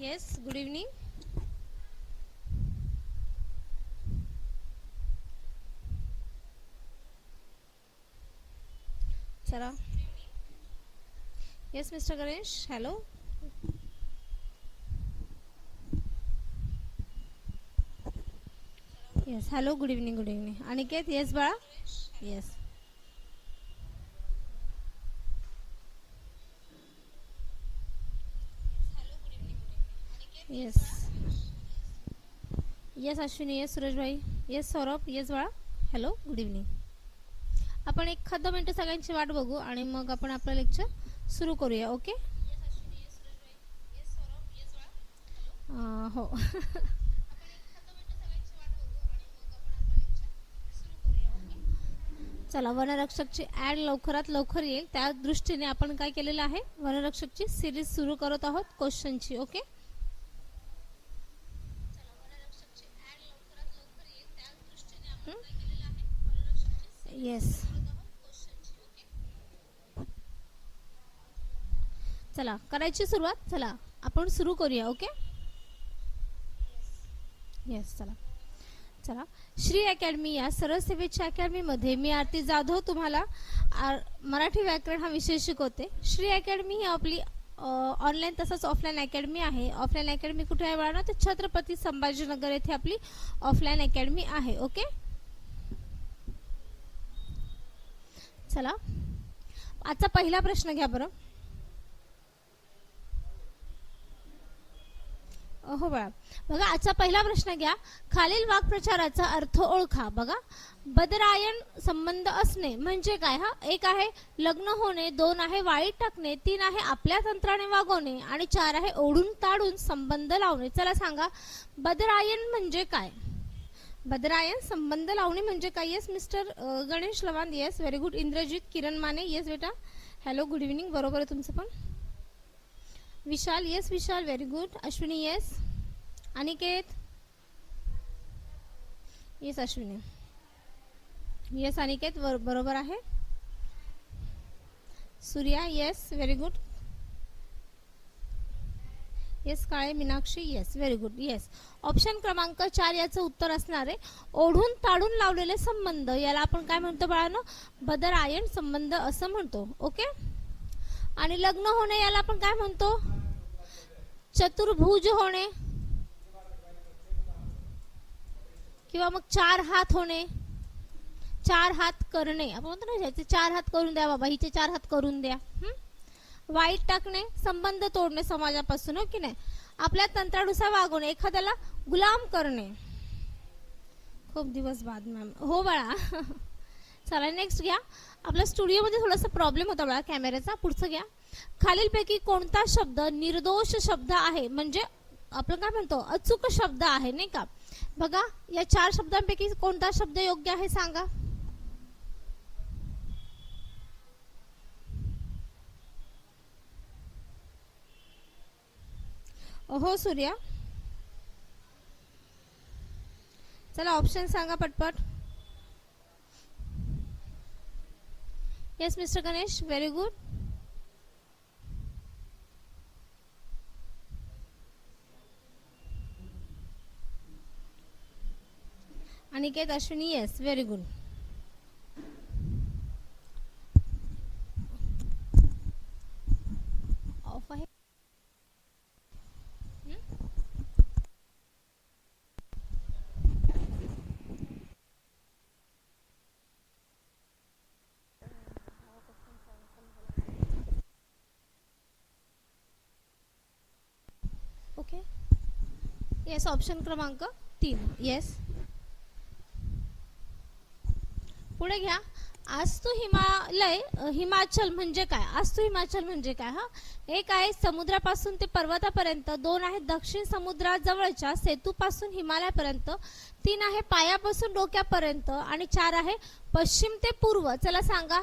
Yes good evening चला yes mister Ganesh hello yes hello good evening good evening Aniket yes बाळा yes yes yes Ashwini yes Suresh भाई yes Saurabh yes बाळा hello good evening आपण एक एखादं मिनटं सगळ्यांची वाट बघू आणि मग आपण आपलं लेक्चर सुरू करूया ओके हो चला वनरक्षकची ॲड लवकरात लवकर येईल त्या दृष्टीने आपण काय केलेलं आहे वनरक्षकची सिरीज सुरू करत आहोत क्वेश्चनची ओके येस चला करायची सुरुवात? चला आपण सुरू करूया ओके? येस चला. चला. श्री अकॅडमी या सरळसेवेच्या अकॅडमीमध्ये मी आरती जाधव तुम्हाला आर- मराठी व्याकरण हा विषय शिकवते. श्री अकॅडमी ही आपली ऑनलाईन तसंच ऑफलाईन अकॅडमी आहे. ऑफलाईन अकॅडमी कुठे आहे बाळा तर छत्रपती संभाजीनगर येथे आपली ऑफलाईन अकॅडमी आहे ओके? चला. आजचा पहिला प्रश्न घ्या बरं. हो बाळा बघा आजचा पहिला प्रश्न घ्या. खालील वाक्प्रचाराचा अर्थ ओळखा. बघा बदरायण संबंध असणे म्हणजे काय? हा एक आहे लग्न होणे दोन आहे वाईट टाकणे तीन आहे आपल्या तंत्राने वागवणे आणि चार आहे ओढून ताडून संबंध लावणे. चला सांगा बदरायण म्हणजे काय? भद्रायन संबंध लावणे म्हणजे काय? Yes mister Ganesh Lavand yes very good Indrajit Kiran Mane. Yes बेटा. हॅलो गुड इव्हिनिंग बरोबर आहे तुमचं पण? Vishal yes Vishal. Very good Ashwini yes Aniket? Yes Ashwini. Yes Aniket बरोबर आहे. Surya yes very good yes Kale Meenakshi? Yes very good yes option क्रमांक चार याचं उत्तर असणार आहे. ओढून ताडून लावलेले संबंध. याला आपण काय म्हणतो बाळानं? बदरायण संबंध असं म्हणतो. ओके आणि लग्न होणे याला आपण काय म्हणतो? चतुर्भुज होणे. किंवा मग चार हात होणे. चार हात करणे. आपण म्हणतो ना ह्याचे चार हात करून द्या बाबा. हिचे चार हात करून द्या. वाईट टाकणे संबंध तोडणे समाजापासून हो की नाही? आपल्या तंत्रानुसार वागवणे एखाद्याला गुलाम करणे. खूप दिवस बाद मॅम हो बाळा. चला नेक्स्ट घ्या. आपल्या स्टुडिओमध्ये थोडासा प्रॉब्लेम होता बाळा कॅमेऱ्याचा पुढचं घ्या. खालीलपैकी कोणता शब्द निर्दोष शब्द आहे? म्हणजे आपण काय म्हणतो? अचूक शब्द आहे नाही का? बघा या चार शब्दांपैकी कोणता शब्द योग्य आहे सांगा. हो सूर्या. चला ऑप्शन सांगा पटपट. Yes mister Ganesh very good Aniket Ashwini yes very good off आहे ओके येस ऑप्शन क्रमांक तीन. येस पुढे घ्या. आस्तु तू हिमालय हिमाचल म्हणजे काय? आस्तु हिमाचल म्हणजे काय हा? एक आहे समुद्रापासून ते पर्वतापर्यंत दोन आहे दक्षिण समुद्राजवळच्या सेतूपासून हिमालयापर्यंत तीन आहे पायापासून डोक्यापर्यंत आणि चार आहे पश्चिम ते पूर्व. चला सांगा.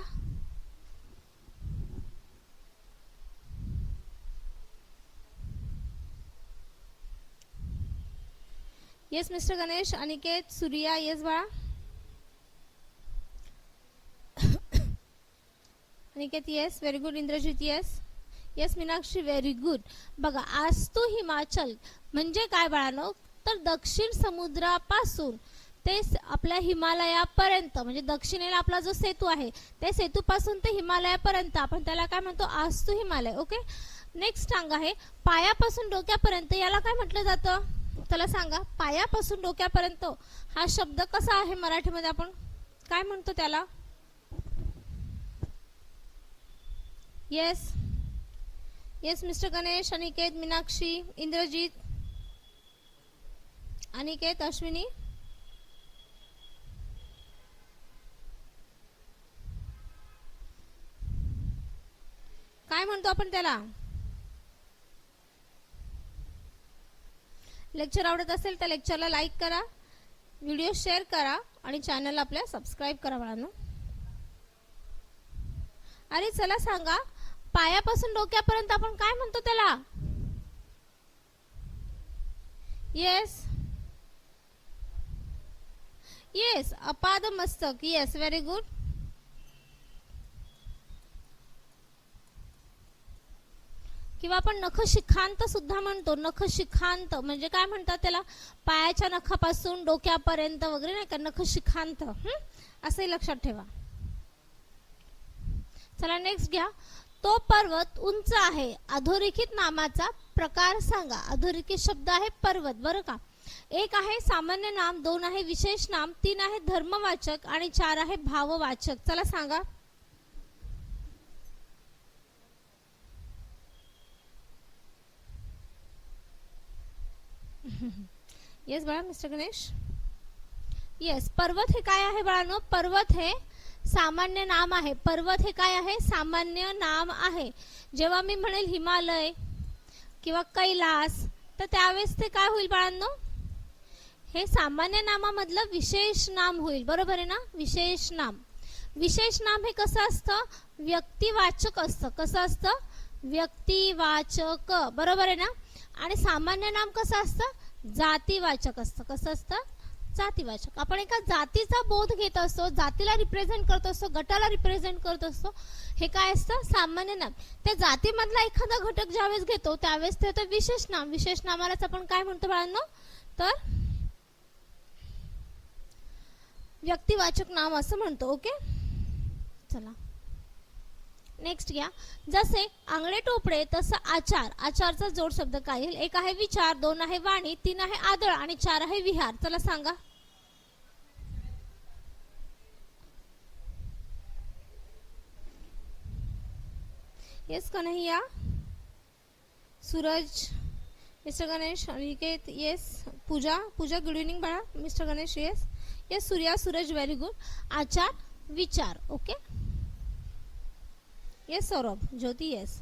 Yes mister Ganesh Aniket Surya yes बाळा Aniket yes very good Indrajit yes yes Meenakshi very good बघा आज तू हिमाचल म्हणजे काय बाळानो? तर दक्षिण समुद्रापासून ते आपल्या हिमालयापर्यंत म्हणजे दक्षिणेला आपला जो सेतू आहे त्या सेतूपासून ते हिमालयापर्यंत आपण त्याला काय म्हणतो? आस्तू हिमालय ओके नेक्स्ट सांग आहे पायापासून डोक्यापर्यंत याला काय म्हटलं जातं? त्याला सांगा पायापासून डोक्यापर्यंत हा शब्द कसा आहे मराठीमध्ये आपण? काय म्हणतो त्याला? Yes yes mister Ganesh Aniket Meenakshi Indrajeet Aniket Ashwini काय म्हणतो आपण त्याला? लेक्चर आवडत असेल तर लेक्चरला लाईक करा व्हिडिओ शेअर करा आणि चॅनल आपल्या सबस्क्राईब करा बाळांनो. अरे चला सांगा पायापासून डोक्यापर्यंत आपण काय म्हणतो त्याला? येस येस अपाद मस्तक येस व्हेरी गुड किंवा आपण नख शिखांत सुद्धा म्हणतो. नख शिखांत म्हणजे काय म्हणतात त्याला? पायाच्या नखापासून डोक्यापर्यंत वगैरे नाही का? नख शिखांत. असंही लक्षात ठेवा. चला नेक्स्ट घ्या. तो पर्वत उंच आहे. अधोरेखित नामाचा प्रकार सांगा. अधोरेखित शब्द आहे पर्वत. बरं का? एक आहे सामान्य नाम दोन आहे विशेष नाम तीन आहे धर्मवाचक आणि चार आहे भाववाचक. चला सांगा. येस बाळा मिस्टर गणेश? येस पर्वत हे काय आहे बाळांनो? पर्वत हे सामान्य नाम आहे. पर्वत हे काय आहे? सामान्य नाम आहे. जेव्हा मी म्हणेल हिमालय किंवा कैलास तर त्यावेळेस ते काय होईल बाळांनो? हे सामान्य नामामधलं विशेष नाम होईल. बरोबर आहे ना? विशेष नाम. विशेष नाम हे कसं असतं? व्यक्तिवाचक असतं. कसं असतं? व्यक्तिवाचक. बरोबर आहे ना? आणि सामान्य नाम कसं असतं? जातीवाचक असतं. कसं असतं? जातीवाचक. आपण एका जातीचा बोध घेत असतो जातीला रिप्रेझेंट करत असतो गटाला रिप्रेझेंट करत असतो हे काय असतं? सामान्य नाम. त्या जातीमधला एखादा घटक ज्यावेळेस घेतो त्यावेळेस ते होतं विशेष नाम. विशेष नामालाच आपण काय म्हणतो बाळांनो? तर व्यक्तिवाचक नाम असं म्हणतो ओके? चला. नेक्स्ट घ्या. जसे आंगडे टोपडे तसं आचार. आचारचा जोड शब्द काय येईल? एक आहे विचार दोन आहे वाणी तीन आहे आदळ आणि चार आहे विहार. चला सांगा. Yes Kanhaiya Suraj mister Ganesh Aniket yes Pooja Pooja good evening बाळा mister Ganesh yes yes Surya Suraj very good आचार विचार okay yes Saurabh Jyoti yes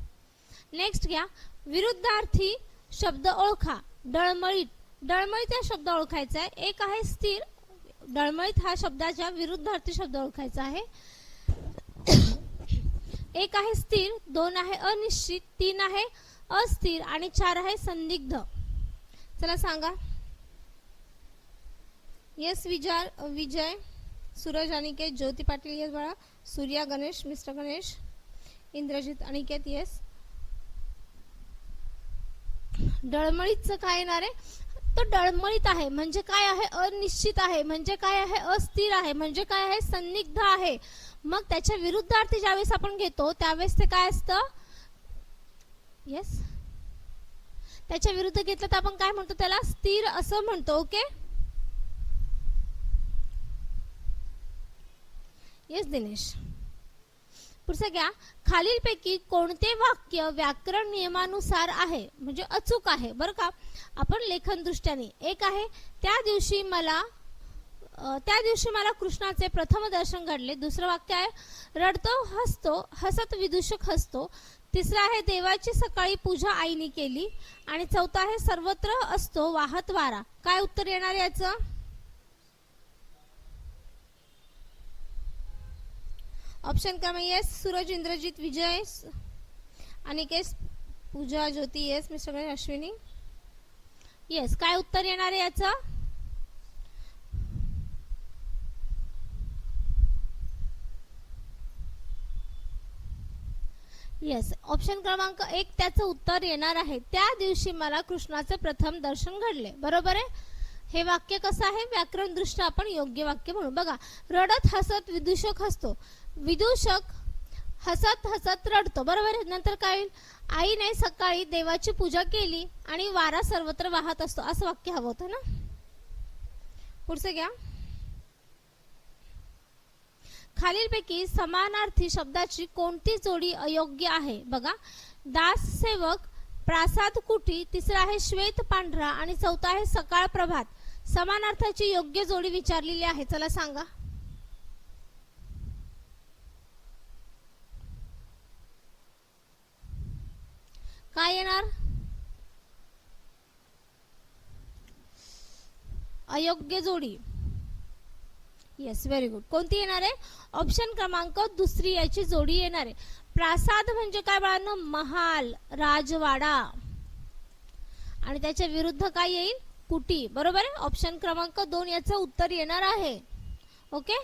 next घ्या. विरुद्धार्थी शब्द ओळखा. डळमळीत डळमळीत हा शब्द ओळखायचा आहे. एक आहे स्थिर. डळमळीत हा शब्दाच्या विरुद्धार्थी शब्द ओळखायचा आहे. एक आहे स्थिर. दोन आहे अनिश्चित. तीन आहे अस्थिर. आणि चार आहे संदिग्ध. चला सांगा. येस विजय विजय. सूरज अनिकेत ज्योती पाटील येस बाळा. सूर्या गणेश मिस्टर गणेश. इंद्रजित अनिकेत येस डळमळीतचं काय येणार आहे? तो डळमळीत आहे. म्हणजे काय आहे? अनिश्चित आहे. म्हणजे काय आहे? अस्थिर आहे. म्हणजे काय आहे? संदिग्ध आहे. मग त्याच्या विरुद्धार्थी ज्यावेळेस आपण घेतो त्यावेळेस ते काय असतं? येस त्याच्या विरुद्ध घेतलं तर आपण काय म्हणतो त्याला? स्थिर असं म्हणतो ओके येस दिनेश पुढचं घ्या. खालीलपैकी कोणते वाक्य व्याकरण नियमानुसार आहे? म्हणजे अचूक आहे. बरं का? आपण लेखन दृष्ट्याने एक आहे त्या दिवशी मला त्या दिवशी मला कृष्णाचे प्रथम दर्शन घडले. दुसरं वाक्य आहे रडतो हसतो हसत विदूषक हसतो. तिसरं आहे देवाची सकाळी पूजा आईने केली. आणि चौथा आहे सर्वत्र असतो वाहत वारा. काय उत्तर येणार याचं? ऑप्शन क्रमांक येस सूरज इंद्रजित विजय आणि पूजा ज्योती येस मिस्टर सगळे अश्विनी येस काय उत्तर येणार आहे याचं? येस ऑप्शन क्रमांक एक त्याचं उत्तर येणार आहे. त्या दिवशी मला कृष्णाचे प्रथम दर्शन घडले. बरोबर आहे? हे वाक्य कसं आहे? व्याकरण दृष्ट्या आपण योग्य वाक्य म्हणू बघा रडत हसत विदूषक हसतो. विदूषक हसत हसत रडतो. बरोबर नंतर काय होईल? आईने सकाळी देवाची पूजा केली आणि वारा सर्वत्र वाहत असतो. असं वाक्य हवं होतं ना? पुढचं घ्या. खालीलपैकी समानार्थी शब्दाची कोणती जोडी अयोग्य आहे? बघा. दास सेवक प्रासाद कुटी तिसरा आहे श्वेत पांढरा आणि चौथा आहे सकाळ प्रभात. समानार्थाची योग्य जोडी विचारलेली आहे. चला सांगा. काय येणार? अयोग्य जोडी. येस व्हेरी गुड कोणती येणार आहे? ऑप्शन क्रमांक दुसरी याची जोडी येणार आहे. प्रासाद म्हणजे काय बाळांनो? महाल राजवाडा. आणि त्याच्या विरुद्ध काय येईल? कुटी. बरोबर आहे? ऑप्शन क्रमांक दोन याचं उत्तर येणार आहे. ओके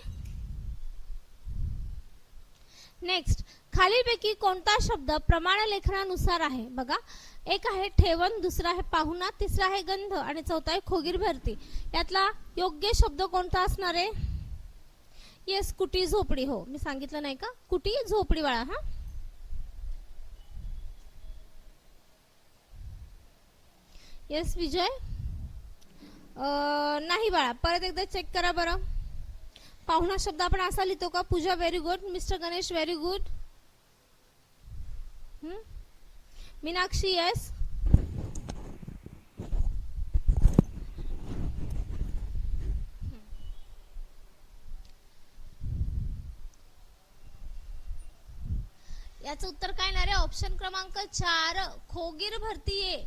नेक्स्ट खालीलपैकी कोणता शब्द प्रमाण लेखनानुसार आहे? बघा. एक आहे ठेवण दुसरा आहे पाहुणा तिसरा आहे गंध आणि चौथा आहे खोगीर भरती. यातला योग्य शब्द कोणता असणार आहे? येस कुटी झोपडी. हो मी सांगितलं नाही का? कुटी झोपडीवाळा हा. येस विजय. नाही बाळा परत एकदा चेक करा बरं. पाहुणा शब्द आपण असा लिहितो का? Pooja very good mister Ganesh very good Meenakshi yes याचं उत्तर काय येणार आहे? ऑप्शन क्रमांक चार खोगीर भरती आहे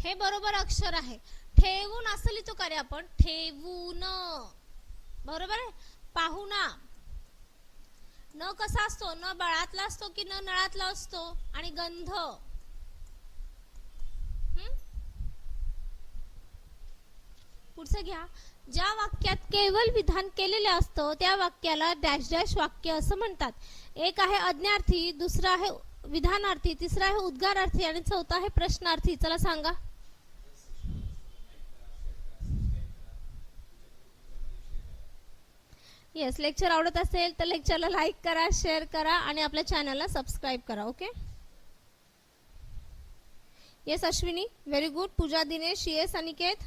हे बरोबर अक्षर आहे. ठेवून असं लिहितो का रे आपण? ठेवून. बरोबर आहे? पाहुणा न कसा असतो न बळातला असतो की न नळातला असतो? आणि गंध? पुढचं घ्या. ज्या वाक्यात केवळ विधान केलेले असतं त्या वाक्याला डॅश डॅश वाक्य असं म्हणतात. एक आहे अज्ञार्थी दुसरा आहे विधानार्थी तिसरा आहे उद्गारार्थी आणि चौथा आहे प्रश्नार्थी. चला सांगा. येस लेक्चर आवडत असेल तर लेक्चरला लाईक करा शेअर करा आणि आपल्या चॅनलला सबस्क्राईब करा okay yes Ashwini very good Pooja Dinesh yes Aniket.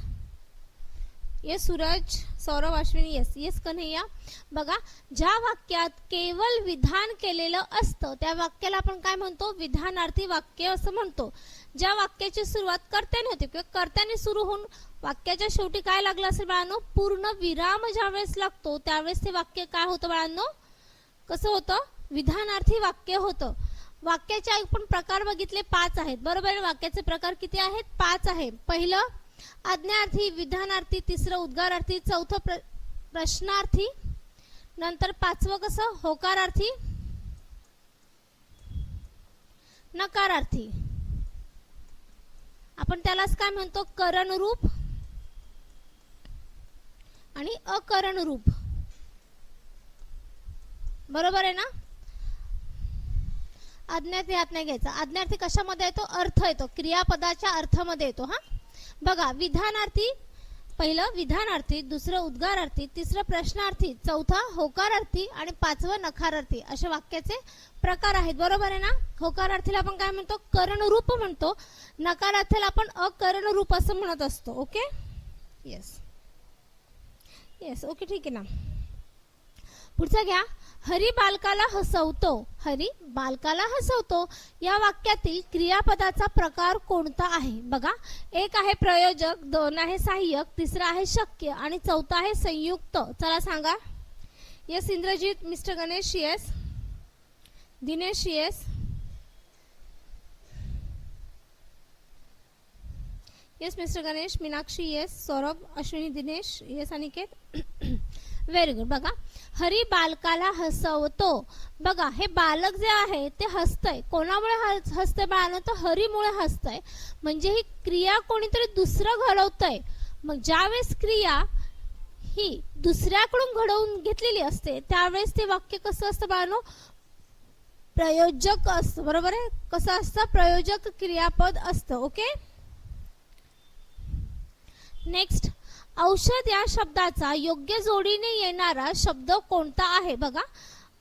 Yes Suraj Saurabh Ashwini yes yes Kanhaiya. बघा ज्या वाक्यात केवळ विधान केलेलं असतं त्या वाक्याला आपण काय म्हणतो? विधानार्थी वाक्य असं म्हणतो. ज्या वाक्याची सुरुवात कर्त्याने होते किंवा कर्त्याने सुरू होऊन वाक्याच्या शेवटी काय लागलं असेल बाळांनो? पूर्ण विराम ज्यावेळेस लागतो त्यावेळेस ते वाक्य काय होतं बाळांनो? कसं होतं? विधानार्थी वाक्य होतं. वाक्याचे आपण प्रकार बघितले पाच आहेत. बरोबर? वाक्याचे प्रकार किती आहेत? पाच आहे. पहिलं आज्ञार्थी विधानार्थी तिसरं उद्गारार्थी चौथं प्र प्रश्नार्थी नंतर पाचवं कसं? होकारार्थी नकारार्थी. आपण त्यालाच काय म्हणतो? करणरूप आणि अकरण रूप बरोबर आहे ना? अज्ञार्थी हात नाही घ्यायचा. अज्ञार्थी कशामध्ये येतो? अर्थ येतो. क्रियापदाच्या अर्थामध्ये येतो हा? बघा विधानार्थी पहिलं विधानार्थी दुसरं उद्गारार्थी तिसरं प्रश्नार्थी चौथा होकारार्थी आणि पाचवं नकारार्थी असे वाक्याचे प्रकार आहेत. बरोबर आहे ना? होकारार्थीला आपण काय म्हणतो? करणरूप म्हणतो. नकारार्थीला आपण अकरण रूप असं म्हणत असतो. ओके? येस येस ओके ठीक आहे ना. पुढचा घ्या. हरी बालकाला हसवतो. हरी बालकाला हसवतो. या वाक्यातील क्रियापदाचा प्रकार कोणता आहे? बघा. एक आहे प्रयोजक दोन आहे सहाय्यक तिसरा आहे शक्य आणि चौथा आहे संयुक्त. चला सांगा. Yes Indrajit mister Ganesh yes Dinesh yes yes mister Ganesh Meenakshi yes Saurabh Ashwini Dinesh yes Aniket very good बघा हरी बालकाला हसवतो. बघा हे बालक जे आहे ते हसतंय. कोणामुळे हस- हसतंय बाळानं? तर हरीमुळे हसतंय. म्हणजे ही क्रिया कोणीतरी दुसरं घडवतंय. मग ज्यावेळेस क्रिया ही दुसऱ्याकडून घडवून घेतलेली असते त्यावेळेस ते वाक्य कसं असतं बाळानो? प्रयोजक असतं. बरोबर आहे? कसं असतं? प्रयोजक क्रियापद असतं. ओके नेक्स्ट औषध या शब्दाचा योग्य जोडीने येणारा शब्द कोणता आहे बघा.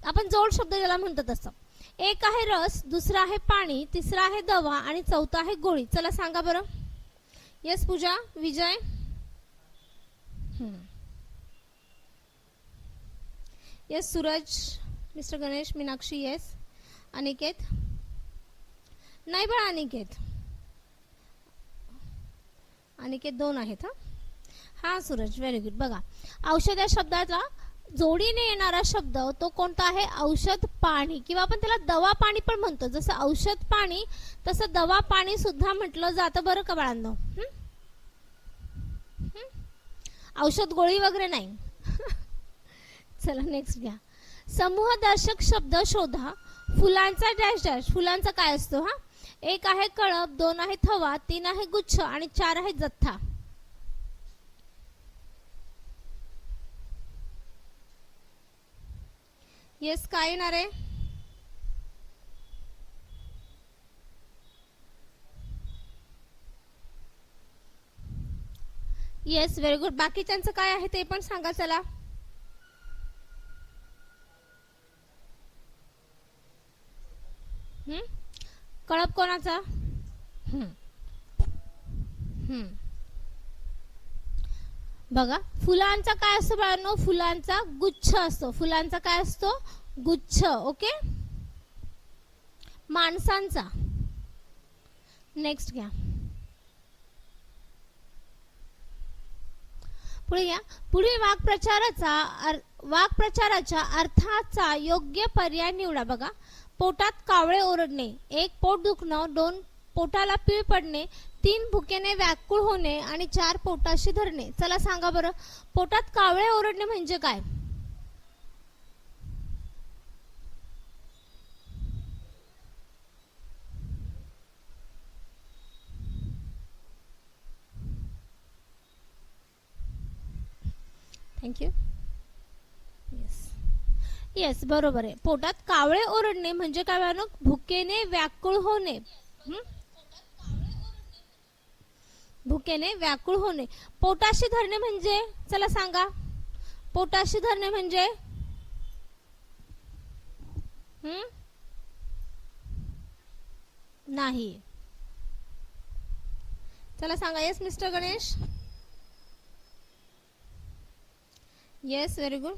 आपण जोड शब्द ज्याला म्हणतो तसं एक आहे रस दुसरा आहे पाणी तिसरा आहे दवा आणि चौथा आहे गोळी. चला सांगा बरं. Yes Pooja Vijay. Yes Suraj mister Ganesh Meenakshi yes Aniket. नाही बरं अनिकेत. अनिकेत दोन आहेत हा. हा सूरज व्हेरी गुड बघा औषध या शब्दाचा जोडीने येणारा शब्द तो कोणता आहे? औषध पाणी किंवा आपण त्याला दवा पाणी पण म्हणतो. जसं औषध पाणी तसं दवा पाणी सुद्धा म्हटलं जातं बरं का बाळांनो? औषध गोळी वगैरे नाही. चला नेक्स्ट घ्या. समूहदर्शक शब्द शोधा. फुलांचा डॅश डॅश फुलांचा काय असतो हा? एक आहे कळप दोन आहे थवा तीन आहे गुच्छ आणि चार आहे जथ्था येस काय येणार आहे? येस व्हेरी गुड बाकीच्यांचं काय आहे ते पण सांगा चला. कळप कोणाचा? हम्म. हम्म. बघा फुलांचा काय असतो बाळांनो? फुलांचा गुच्छ असतो. फुलांचा काय असतो? गुच्छ ओके माणसांचा. नेक्स्ट घ्या. पुढे घ्या. पुढील वाक्प्रचाराचा अर- वाक्प्रचाराच्या अर्थाचा योग्य पर्याय निवडा. बघा पोटात कावळे ओरडणे. एक पोट दुखणं दोन पोटाला पीळ पडणे तीन भुकेने व्याकुळ होणे आणि चार पोटाशी धरणे. चला सांगा बरं पोटात कावळे ओरडणे म्हणजे काय? थँक्यू येस येस बरोबर आहे. पोटात कावळे ओरडणे म्हणजे काय भुकेने व्याकुळ होणे. हं? भुकेने व्याकुळ होणे. पोटाशी धरणे म्हणजे चला सांगा. पोटाशी धरणे म्हणजे? नाही. चला सांगा yes mister Ganesh? Yes very good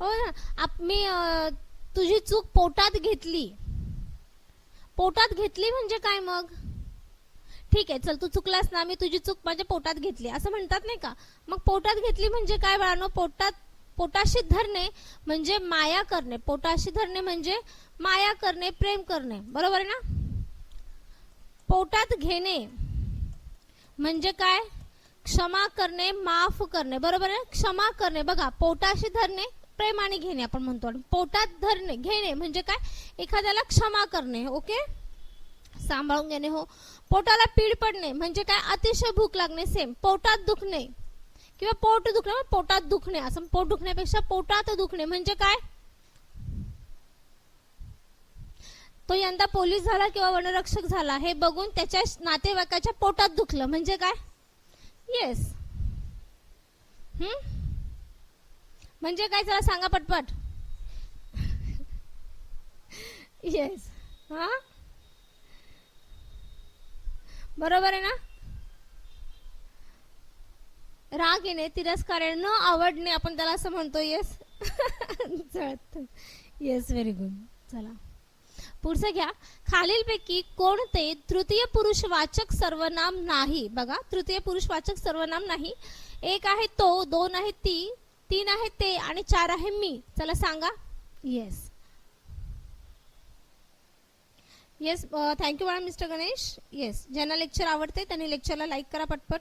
हो ना आप मी तुझी चूक पोटात घेतली. पोटात घेतली म्हणजे काय मग? ठीक आहे चल तू चुकलास ना मी तुझी चूक माझ्या पोटात घेतली. असं म्हणतात नाही का? मग पोटात घेतली म्हणजे काय बाळानो? पोटात पोटाशी धरणे म्हणजे माया करणे. पोटाशी धरणे म्हणजे माया करणे प्रेम करणे. बरोबर आहे ना? पोटात घेणे म्हणजे काय? क्षमा करणे माफ करणे. बरोबर आहे? क्षमा करणे. बघा पोटाशी धरणे प्रेमाने घेणे आपण म्हणतो. आणि पोटात धरणे घेणे म्हणजे काय? एखाद्याला क्षमा करणे ओके? सांभाळून घेणे हो. पोटाला पीड पडणे म्हणजे काय? अतिशय भूक लागणे सेम पोटात दुखणे. किंवा पोट दुखणे पोटात दुखणे. असं पोट दुखण्यापेक्षा पोटात दुखणे म्हणजे काय? तो यंदा पोलीस झाला किंवा वनरक्षक झाला हे बघून त्याच्या नातेवाईकाच्या पोटात दुखलं म्हणजे काय? येस हम्म? म्हणजे काय चला सांगा पटपट. येस हा? बरोबर आहे ना? राग येणे तिरस्कार न आवडणे आपण त्याला असं म्हणतो येस येस व्हेरी गुड चला. पुढचं घ्या. खालीलपैकी कोणते तृतीय पुरुष वाचक सर्वनाम नाही? बघा तृतीय पुरुष वाचक सर्वनाम नाही. एक आहे तो दोन आहे ती तीन आहे ते आणि चार आहे मी. चला सांगा. Yes yes thank you madam mister Ganesh yes ज्यांना लेक्चर आवडते त्यांनी लेक्चरला लाईक करा पटपट.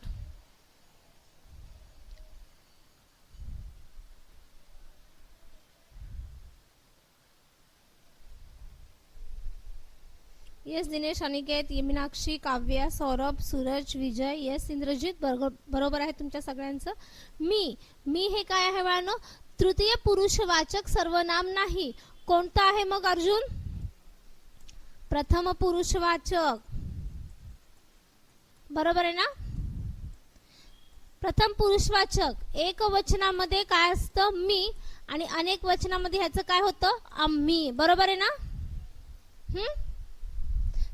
येस दिनेश अनिकेत मीनाक्षी काव्या सौरभ सूरज विजय येस इंद्रजित बरोबर आहे तुमच्या सगळ्यांचं. मी मी हे काय आहे बाळांनो? तृतीय पुरुषवाचक सर्वनाम नाही. कोणतं आहे मग अर्जुन? प्रथम पुरुषवाचक बरोबर आहे ना? प्रथम पुरुषवाचक एक वचनामध्ये काय असतं? मी आणि अनेक वचनामध्ये ह्याचं काय होतं? आम्ही. बरोबर आहे ना? हम्म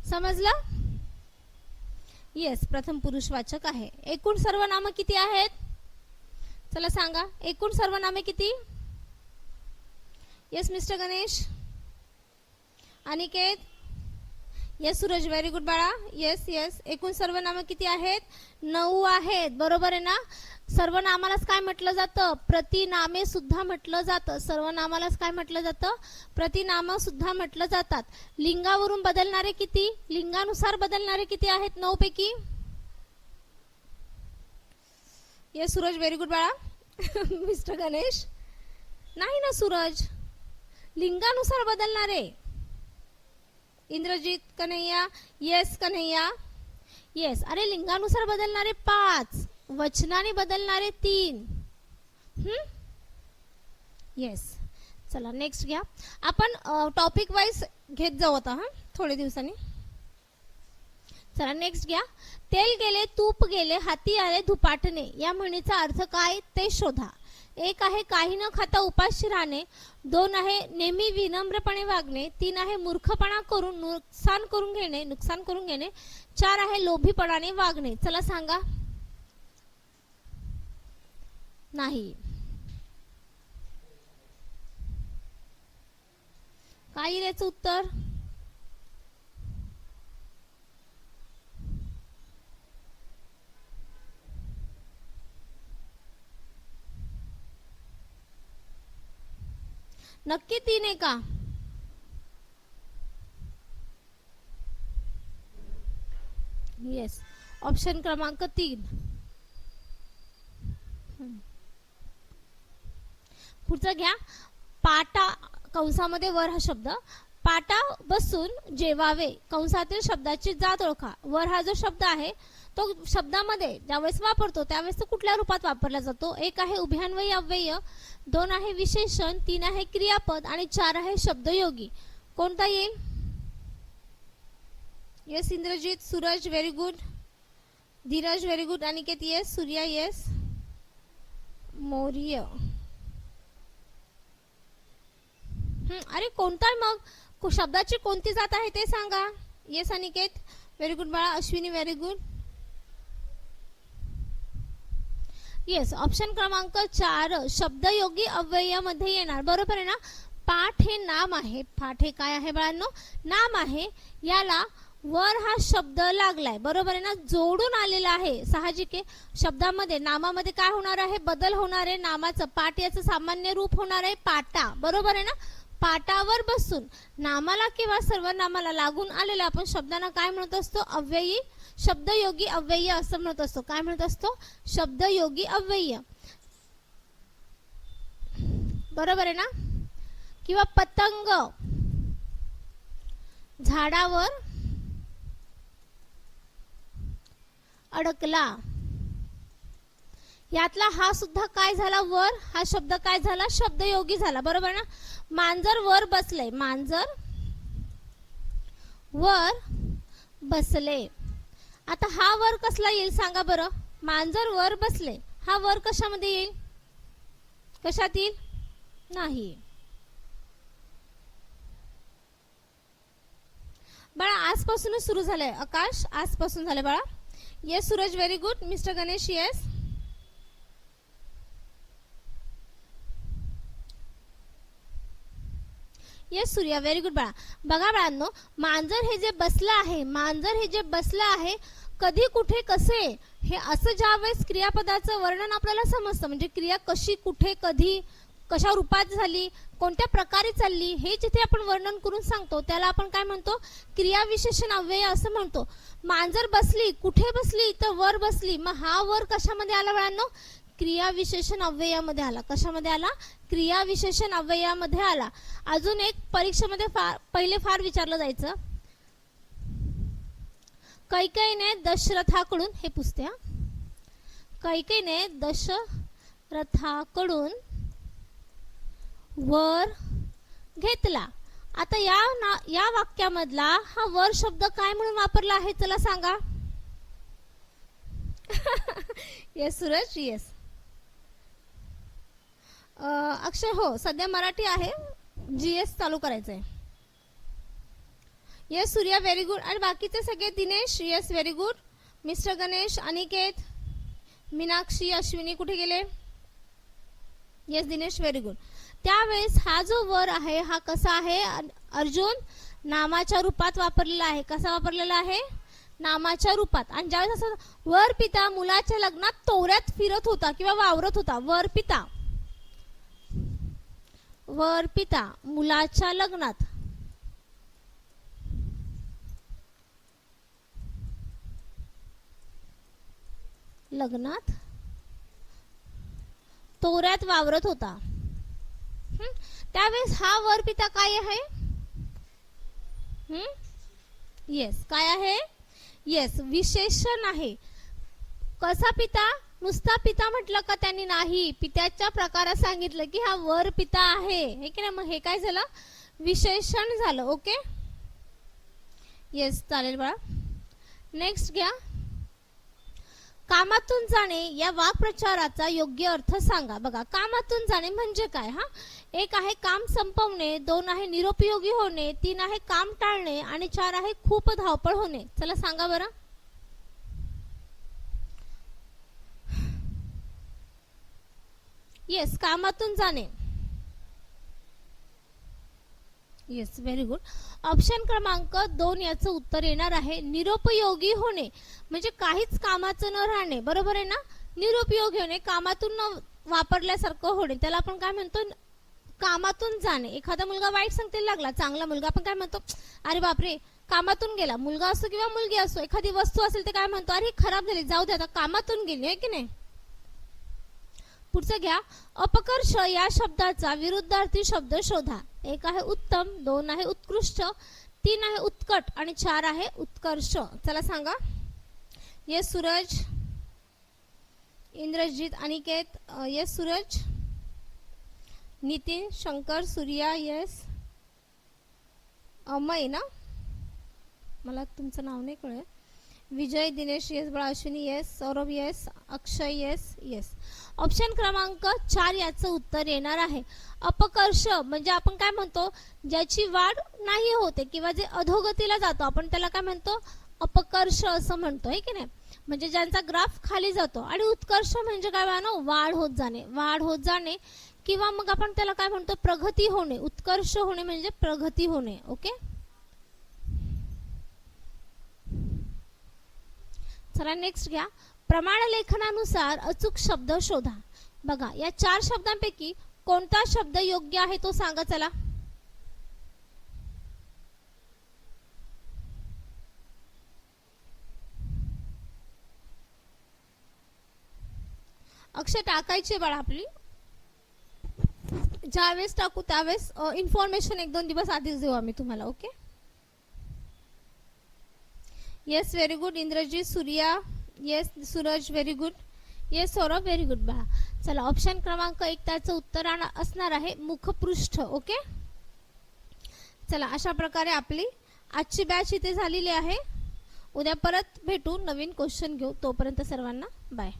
समजलं? येस प्रथम पुरुषवाचक आहे. एकूण सर्वनामं किती आहेत? चला सांगा. एकूण सर्वनामे किती? Yes mister Ganesh Aniket. Yes Suraj very good बाळा. येस येस एकूण सर्वनामं किती आहेत? नऊ आहेत. बरोबर आहे ना? सर्वनामालाच काय म्हटलं जातं? प्रतिनामे सुद्धा म्हटलं जातं. सर्वनामालाच काय म्हटलं जातं? प्रतिनाम सुद्धा म्हटलं जातात. लिंगावरून बदलणारे किती? लिंगानुसार बदलणारे किती आहेत? नऊ पैकी? येस सूरज व्हेरी गुड बाळा. मिस्टर गणेश नाही ना सूरज लिंगानुसार बदलणारे. इंद्रजीत कन्हैया? येस कन्हैया. येस अरे लिंगानुसार बदलणारे पाच. वचनाने बदलणारे तीन. येस चला नेक्स्ट घ्या. आपण टॉपिक वाईज घेत जाऊ आता हा? थोडे दिवसांनी. चला नेक्स्ट घ्या. तेल गेले तूप गेले हाती आले धुपाटणे. या म्हणीचा अर्थ काय ते शोधा. एक आहे काही न खाता उपाशी राहणे. दोन आहे नेहमी विनम्रपणे वागणे. तीन आहे मूर्खपणा करून नुकसान करून घेणे नुकसान करून घेणे. चार आहे लोभीपणाने वागणे. चला सांगा. नाही. काय येईल याचं उत्तर? नक्की तीन आहे का? येस ऑप्शन क्रमांक तीन. हम्म. पुढचा घ्या. पाटा कंसामध्ये वर हा शब्द. पाटा बसून जेवावे. कंसातील शब्दाची जात ओळखा. वर हा जो शब्द आहे तो शब्दामध्ये ज्यावेळेस वापरतो त्यावेळेस तो कुठल्या रूपात वापरला जातो? एक आहे उभ्यान्वयी अव्यय दोन आहे विशेषण तीन आहे क्रियापद आणि चार आहे शब्दयोगी. कोणता येईल? Yes Indrajit Suraj very good Dheeraj very good Aniket yes Surya yes Maurya हं, अरे कोणता मग? शब्दाची कोणती जात आहे ते सांगा. येस अनिकेत. व्हेरी गुड बाळा. Ashwini very good yes option क्रमांक चार शब्दयोगी अव्ययामध्ये येणार. बरोबर आहे ना? पाठ हे नाम आहे. पाठ हे काय आहे बाळांनो? नाम आहे याला वर हा शब्द लागलाय. बरोबर आहे ना? जोडून आलेला आहे. साहजिक आहे शब्दामध्ये नामामध्ये काय होणार आहे? बदल होणार आहे. नामाचं पाठ याचं सामान्य रूप होणार आहे. पाटा. बरोबर आहे ना? पाटावर बसून नामाला किंवा सर्व नामाला लागून आलेल्या आपण शब्दांना काय म्हणत असतो? अव्ययी. शब्दयोगी अव्यय असं म्हणत असतो. काय म्हणत असतो? शब्दयोगी अव्यय. बरोबर आहे ना? किंवा पतंग. झाडावर अडकला. यातला हा सुद्धा काय झाला वर? हा शब्द काय झाला? शब्दयोगी झाला. बरोबर ना? मांजर वर बसले. मांजर वर बसले. आता हा वर कसला येईल सांगा बरं? मांजर वर बसले. हा वर कशामध्ये येईल? कशात येईल? नाही. बाळा आजपासूनच सुरू झालंय आकाश. आजपासून झालंय बाळा. Yes Suraj very good mister Ganesh yes yes Surya very good बाळा. बघा बाळांनो मांजर हे जे बसलं आहे मांजर हे जे बसलं आहे कधी कुठे कसे हे असं ज्यावेळेस क्रियापदाचं वर्णन आपल्याला समजतं म्हणजे क्रिया कशी कुठे कधी कशा रूपात झाली कोणत्या प्रकारे चालली हे जिथे आपण वर्णन करून सांगतो त्याला आपण काय म्हणतो? क्रियाविशेषण अव्यय असं म्हणतो. मांजर बसली कुठे बसली तर वर बसली. मग हा वर कशामध्ये आला बाळांनो? क्रियाविशेषण अव्ययामध्ये आला. कशामध्ये आला? क्रियाविशेषण अव्ययामध्ये आला. अजून एक परीक्षेमध्ये फार पहिले फार विचारलं जायचं. कैकईने दशरथाकडून हे पुसते हा. कैकईने दशरथाकडून वर घेतला. आता या ना या वाक्यामधला हा वर शब्द काय म्हणून वापरला आहे? चला सांगा. येस सूरज येस अक्षय हो सध्या मराठी आहे. जी एस चालू करायचं आहे येस सूर्या व्हेरी गुड आणि बाकीचे सगळे Dinesh yes very good mister Ganesh Aniket Meenakshi Ashwini कुठे गेले? येस दिनेश व्हेरी गुड त्यावेळेस हा जो वर आहे हा कसा आहे? अर्जुन नामाच्या रूपात वापरलेला आहे. कसा वापरलेला आहे? नामाच्या रूपात. आणि ज्यावेळेस असं वर पिता मुलाच्या लग्नात तोऱ्यात फिरत होता किंवा वावरत होता वर पिता. वर पिता मुलाच्या लग्नात. लग्नात? तोऱ्यात वावरत होता. त्यावेळेस हा वर पिता काय आहे? येस काय आहे? येस विशेषण आहे. कसा पिता? नुसता पिता म्हटलं का त्यांनी नाही? पित्याच्या प्रकारात सांगितलं की हा वर पिता आहे. हे की नाही? मग हे काय झालं? विशेषण झालं. ओके येस चालेल बाळा. नेक्स्ट घ्या. कामातून जाणे या वाक्प्रचाराचा योग्य अर्थ सांगा. बघा कामातून जाणे म्हणजे काय हा? एक आहे काम संपवणे दोन आहे निरुपयोगी होणे तीन आहे काम टाळणे आणि चार आहे खूप धावपळ होणे. चला सांगा बरं. येस कामातून जाणे. येस व्हेरी गुड ऑप्शन क्रमांक दोन याचं उत्तर येणार आहे निरुपयोगी होणे. म्हणजे काहीच कामाचं न राहणे बरोबर आहे ना? निरुपयोगी होणे कामातून न वापरल्यासारखं होणे. त्याला आपण काय म्हणतो? कामातून जाणे. एखादा मुलगा वाईट संगतीला लागला चांगला मुलगा आपण काय म्हणतो? अरे बापरे कामातून गेला. मुलगा असो किंवा मुलगी असो एखादी वस्तू असेल तर काय म्हणतो? अरे खराब झाली जाऊ दे आता कामातून गेली आहे की नाही? पुढचं घ्या. अपकर्ष या शब्दाचा विरुद्धार्थी शब्द शोधा. एक आहे उत्तम दोन आहे उत्कृष्ट तीन आहे उत्कट आणि चार आहे उत्कर्ष. चला सांगा. Yes Suraj Indrajit Aniket yes Suraj Nitin Shankar Surya yes. Amay ना? मला तुमचं नाव नाही कळेल विजय दिनेश येस बाळा Ashwini yes Saurabh yes Akshay yes yes option क्रमांक चार याचं उत्तर येणार आहे. अपकर्ष म्हणजे आपण काय म्हणतो? ज्याची वाढ नाही होते किंवा जे अधोगतीला जातो आपण त्याला काय म्हणतो? अपकर्ष असं म्हणतो आहे की नाही? म्हणजे ज्यांचा ग्राफ खाली जातो आणि उत्कर्ष म्हणजे काय ना वाढ होत जाणे. वाढ होत जाणे किंवा मग आपण त्याला काय म्हणतो? प्रगती होणे. उत्कर्ष होणे म्हणजे प्रगती होणे ओके चला नेक्स्ट घ्या. प्रमाण लेखनानुसार अचूक शब्द शोधा. बघा या चार शब्दांपैकी कोणता शब्द योग्य आहे तो सांगा चला. अक्षर टाकायचे बाळा आपली. ज्यावेळेस टाकू त्यावेळेस इन्फॉर्मेशन एक दोन दिवस आधीच देऊ आम्ही तुम्हाला okay yes very good Indrajeet Surya yes Suraj very good yes Saurabh very good बा चला ऑप्शन क्रमांक एक त्याचं उत्तर आण- असणार आहे मुखपृष्ठ ओके चला अशा प्रकारे आपली आजची बॅच इथे झालेली आहे. उद्या परत भेटू नवीन क्वेश्चन घेऊ. तोपर्यंत सर्वांना बाय